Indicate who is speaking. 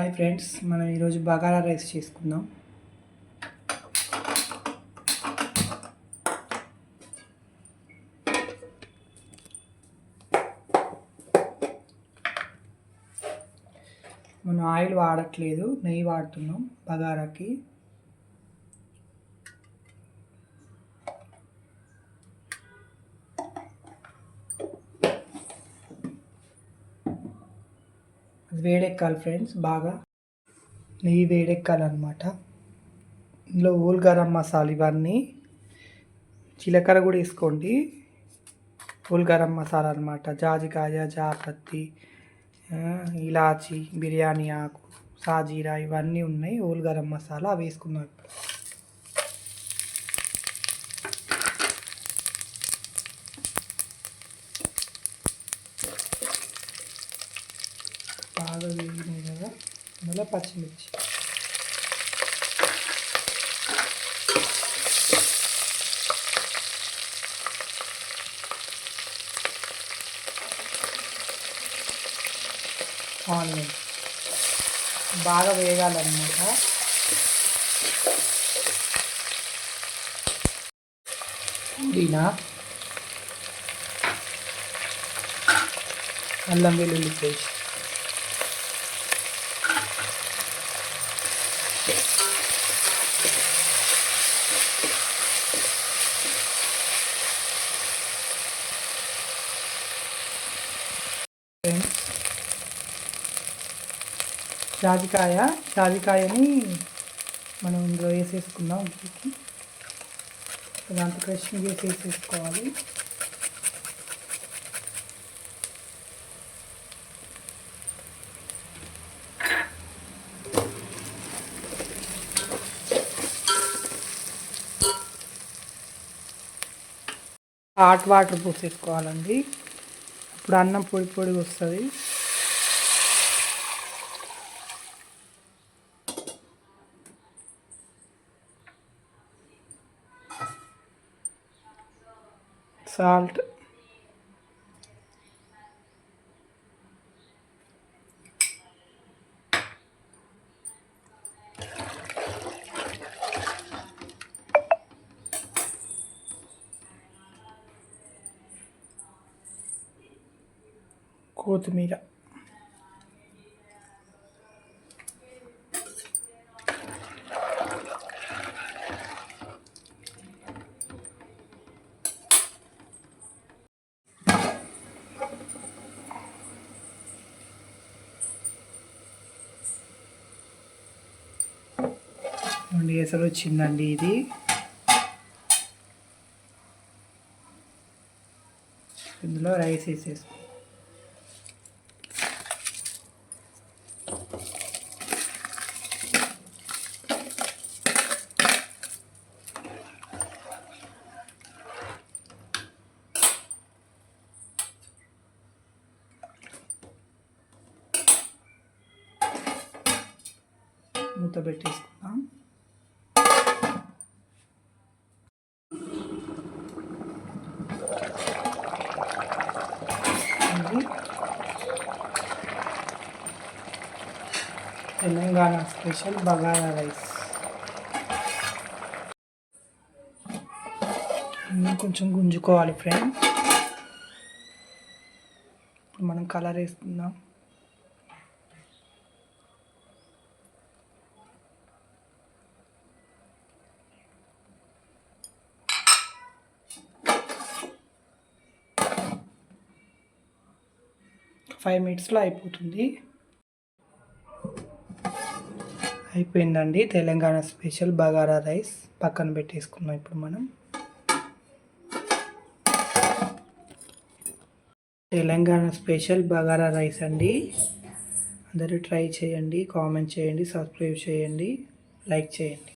Speaker 1: Hi friends మనం ఈరోజు bagara rice చేసుకుందాం. మనం ఆయిల్ వాడట్లేదు నెయ్యి వాడుతున్నాం బగారాకి. వేడెక్కాలి ఫ్రెండ్స్ బాగా నెయ్యి వేడెక్కాలన్నమాట. ఇందులో ఓల్ గరం మసాలా ఇవన్నీ జీలకర్ర కూడా వేసుకోండి. ఊల్ గరం మసాలా అనమాట జాజికాయ జాపత్తి ఇలాచీ ఇలాచి బిర్యానీ ఆకు సాజీరా ఇవన్నీ ఉన్నాయి. ఓల్ గరం మసాలా అవి వేసుకుందాం ఇప్పుడు. అందులో పచ్చిమిర్చి. ఆనియన్. బాగా వేగాలన్నమాట. పుదీనా. అల్లం వెల్లుల్లి పేస్ట్. ఫ్రెండ్స్ జాజికాయ జాజికాయని మనం ఇందులో వేసేసుకుందాం ఉప్పుకి. దాంట్లో క్రషింగ్ చేసి వేసేసుకోవాలి. హాట్ వాటర్ పోసేసుకోవాలండి. ఇప్పుడు అన్నం పొడి పొడి వస్తుంది. సాల్ట్. కొత్తిమీర. రెండు ఎసరు వచ్చిందండి ఇది. ఇందులో రైస్ వేసేసుకో మూత పెట్టేసుకుందాం తెలంగాణ స్పెషల్ బగారా రైస్. కొంచెం గుంజుకోవాలి ఫ్రెండ్. ఇప్పుడు మనం కలర్ వేసుకుందాం. ఫైవ్ మినిట్స్లో అయిపోతుంది. అయిపోయిందండి తెలంగాణ స్పెషల్ బగారా రైస్ పక్కన పెట్టేసుకున్నాం ఇప్పుడు మనం. తెలంగాణ స్పెషల్ బగారా రైస్ అండి. అందరూ ట్రై చేయండి కామెంట్ చేయండి సబ్స్క్రైబ్ చేయండి లైక్ చేయండి.